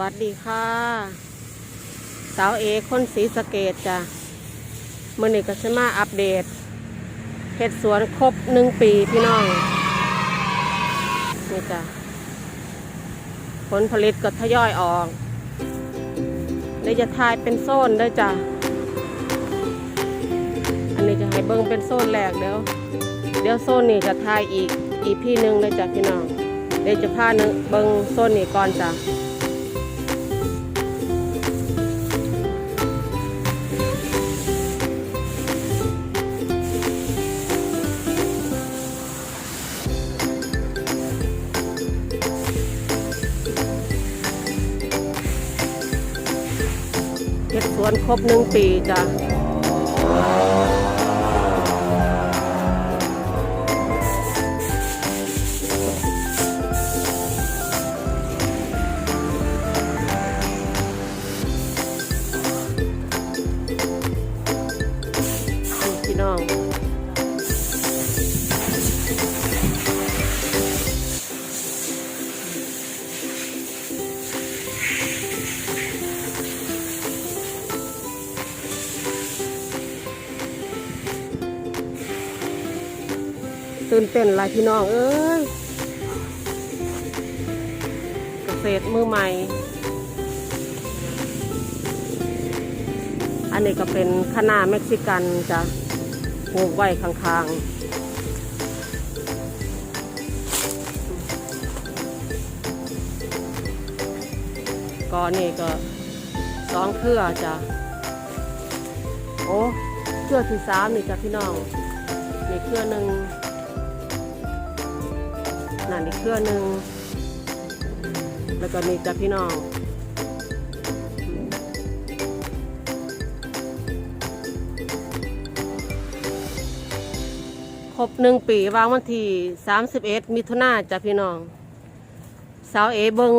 วัสดีค่ะ สาวเอคนสีสเกตจ้ะมื่อนี้ก็จะมาอัปเดตเห็ดสวนครบหนึ่งปีพี่น้อง นี่จ้ะผลผลิตก็ทยอยออกเดี๋ยวจะทายเป็นโซนเด้จ้ะ อันนี้จะให้เบิ้งเป็นโซนแรกเดี๋ยว เดี๋ยวโซนนี้จะทายอีกอีพี่หนึ่งเลยจ้ะพี่น้องเดี๋ยวจะพาหนึ่งเบิ้งโซนนี้ก่อนจ้ะ วนครบหนึ่งปีจ้ะ ตื่นเต้นหลายพี่น้อง เอ้ยเกษตรมือใหม่ อันนี้ก็เป็นคะน้าเม็กซิกันจ้ะปลูกไว้ข้างๆก็นี่ก็สองเครือจ้ะ โอ้เครือที่สามนี่จ้ะพี่น้องนี่เครือหนึ่ง นั่นอีกเครือหนึ่งแล้วก็นี่จ้ะพี่น้องครบหนึ่งปีวางวันที่31มิถุนาจ้ะพี่น้อง สาวเอเบิง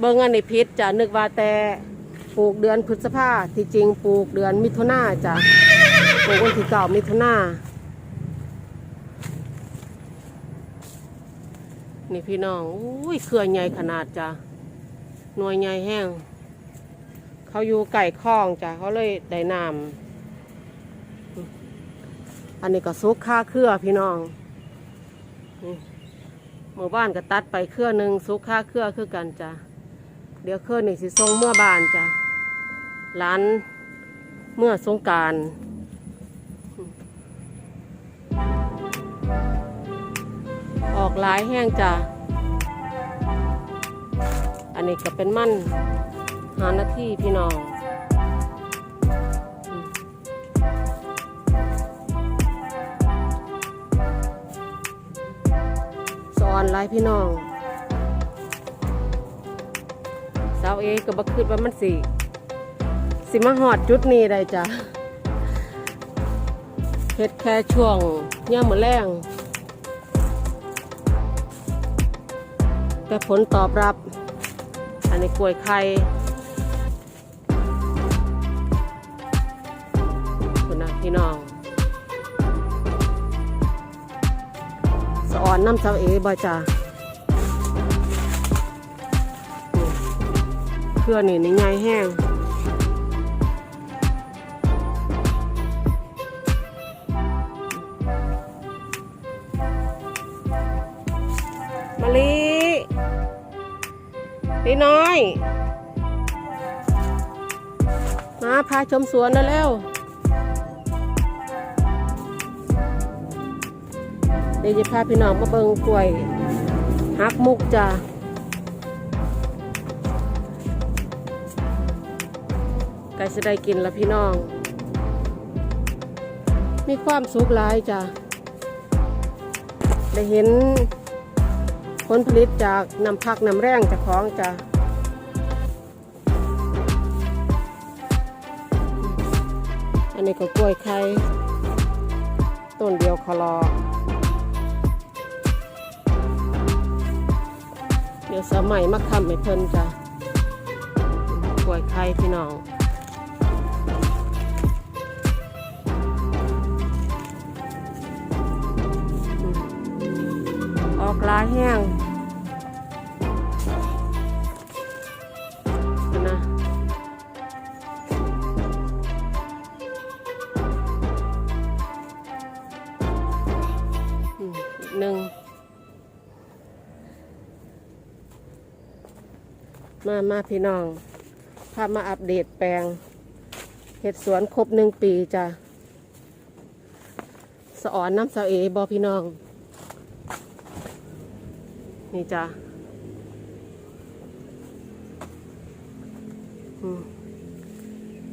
เบิงอันนี้พิษจะนึกว่าแต่ปลูกเดือนพฤษภาที่จริงปลูกเดือนมิถุนาจ้ะปลูกวันที่เก้ามิถุนา นี่พี่น้องอุ้ยเครือใหญ่ขนาดจ้ะหน่วยใหญ่แห้ง เขาอยู่ไก่คลองจ้ะเขาเลยได้น้ำอันนี้ก็ซุกค่าเครือพี่น้องนี่หมู่บ้านก็ตัดไปเครือหนึ่งซุกค่าเครือคือกันจ้ะเดี๋ยวเครือนี่สิส่งเมื่อบานจ้ะร้านเมื่อสงการ ออกหลายแห้งจ้ะ อันนี้ก็เป็นมั่นหาหน้าที่พี่น้องสอนหลายพี่น้องสาวเอก็บักคืดว่ามันสิ สิมาหอดจุดนี้ได้จ้ะเฮ็ดแค่ช่วงย่ามมือแรง แต่ผลตอบรับ อันนี้กล้วยไข่คุณนะพี่น้องสอนน้ำเสาเอบอจ้าเครือนี่นี่ไงแห้ง ลีน้อย มาพาชมสวนแล้วเร็วเดี๋ยวจะพาพี่น้องมาเบิงกล้วยฮักมุกจ้าไก่จะได้กินแล้วพี่น้อง มีความสุขหลายจ้าได้เห็น ผลผลิตจากน้ำพักน้ำแรงจากของจ้าอันนี้ก็กล้วยไข่ต้นเดียวคอรอเดี๋ยวสมัยมาคำให้เพิ่นจ้ะกล้วยไข่พี่น้อง อกลาแห้งนะหนึ่ง มา มาพี่น้อง พามาอัปเดตแปลง เห็ดสวนครบหนึ่งปีจ้ะสอนน้ำสาเอบอพี่น้อง นี่จ้ะ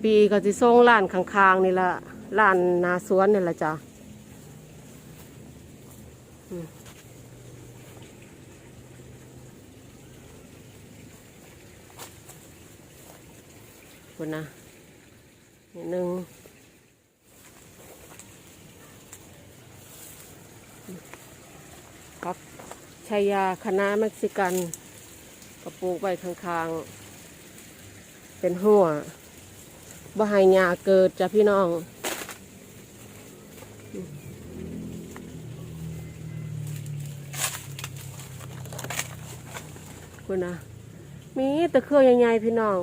ปีก็จะส่งล้านข้างๆนี่ละล้านนาสวนนี่ละจ้ะคุณนะนิดนึงครับ ชายาคณะเม็กซิกันกระปลูกไว้ข้างๆ เป็นหัวบ่ให้หญ้าเกิดจ้ะพี่น้องคุณนะมีตะเครือใหญ่ๆพี่น้อง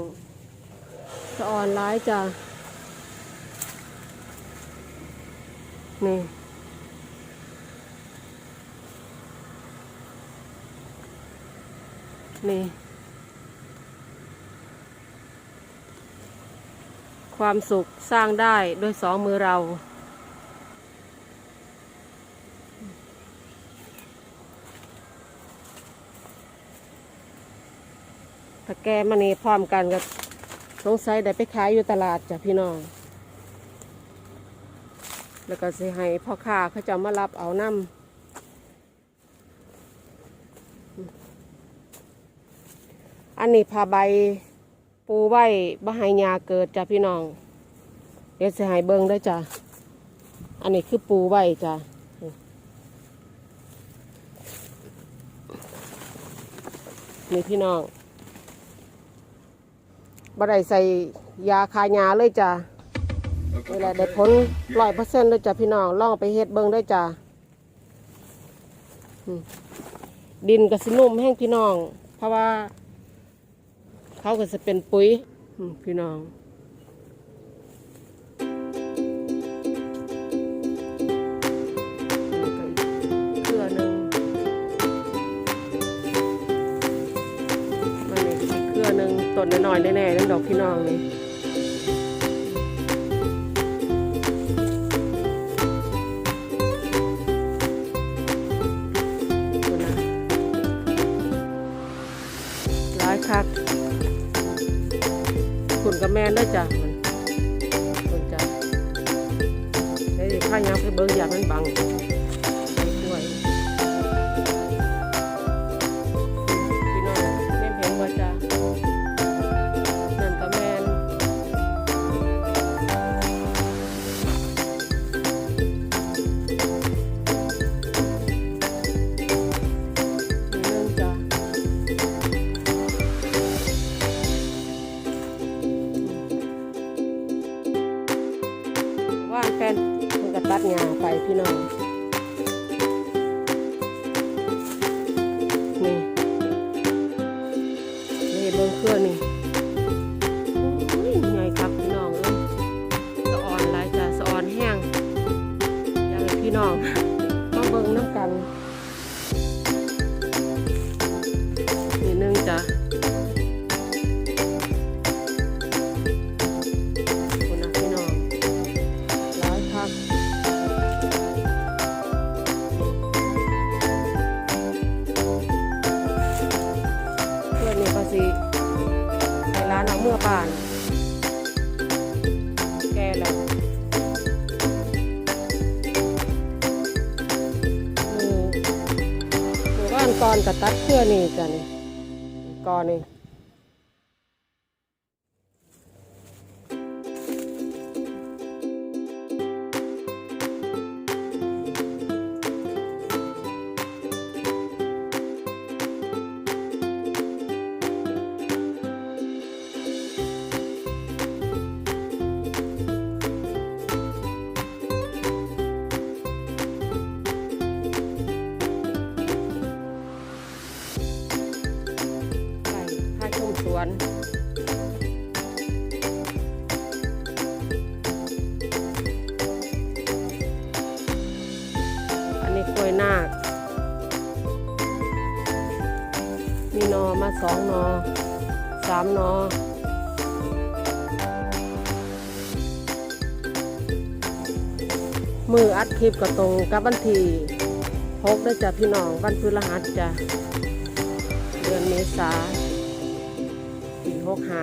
สะอ่อนร้ายจ้ะนี่ นี่ ความสุขสร้างได้ด้วยสองมือเรา ถ้าแกมานี่พร้อมกันกับสงสัยได้ไปขายอยู่ตลาดจ้ะพี่น้อง แล้วก็สิให้พ่อค้าเขาจะมารับเอาน้ำ อันนี้ผ้าใบปูไว้บ่ให้ยาเกิดจ้ะพี่น้อง เดี๋ยวสิให้เบิ่งได้จ้ะ อันนี้คือปูไว้จ้ะนี่พี่น้องบ่ได้ใส่ยาคายาเลยจ้ะนี่แหละได้ผลร้อยเปอร์เซ็นต์เลยจ้ะพี่น้องลองไปเฮ็ดเบิ่งได้จ้ะดินก็สินุ่มแห้งพี่น้อง เพราะว่า เขาก็จะเป็นปุ๋ยพี่น้องเครือหนึ่งมันนี่อีกเครือหนึ่งต้นน้อยๆแน่ๆนั่นดอกพี่น้องนี่ กับแม่ได้จ้ะมันจ้ะไอ้ข้ายังไปเบิ้งอยากมันบัง พี่น้อง นี่นี่เบิ้งเครื่องนี่อุ้ยไงครับพี่น้องเอ้ยสะอ่อนลายจ้ะสะอ่อนแห้งอยากให้พี่น้องมาเบิ้งน้ำกัน กระตัดเพื่อนี่จ้ะนี่ก่อนี่ อันนี้กล้วยนาค มีนอมาสองนอสามนาะมืออัดคลิปก็ตรงกับวันที่หกได้จ้ะพี่น้องวันพฤหัสจ้ะเดือนเมษาปีหกห้า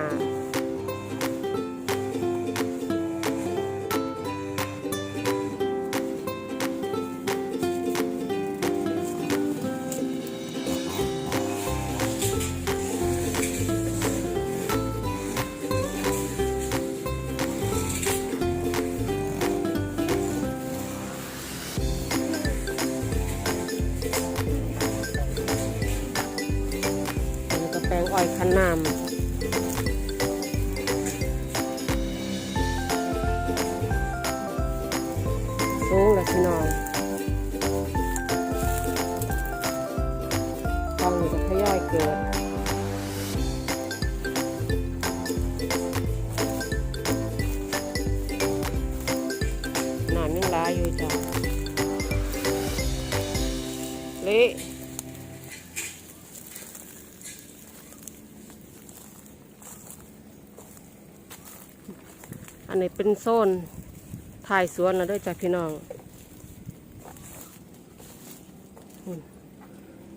อันนี้เป็นโซนถ่ายสวนแล้วด้วยจ้ะพี่น้อง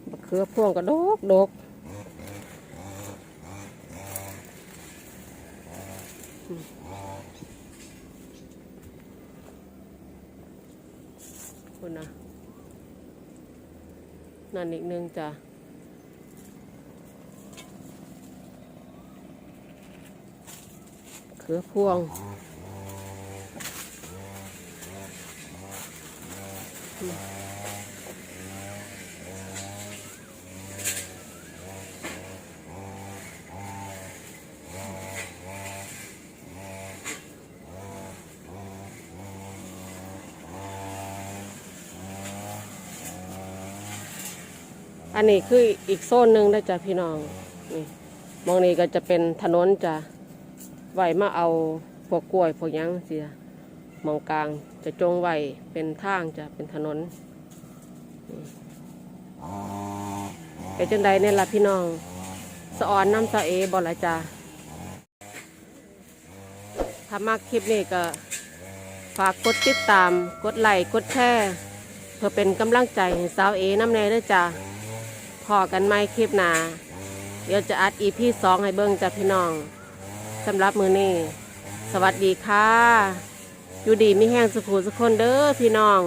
บักเขือพวงก็ดกดกคุณนะนั่นอีกหนึ่งจ้ะ เขือพวงอันนี้คืออีกโซนหนึ่งได้จ้ะพี่น้องนี่มองนี้ก็จะเป็นถนนจ้ะ ไหวมาเอาพวกกล้วยพวกหยังเสียมองกลางจะจงไหวเป็นทางจ้ะเป็นถนนนี่เป็นจังใดเนี่ยล่ะพี่น้องสะออนน้ำสะเอบอละจ้ะถ้ามาคลิปนี้ก็ ฝากกดติดตาม กดไลค์กดแชร์เพื่อเป็นกำลังใจให้สาวเอน้ำแน่ด้วยจ้ะพอกันไหมคลิปหนาเดี๋ยวจะอัดอีพีสองให้เบิ้งจ้ะพี่น้อง สำหรับมือนี้สวัสดีค่ะ อยู่ดีไม่แห้งสุขูสุขคนเด้อพี่น้อง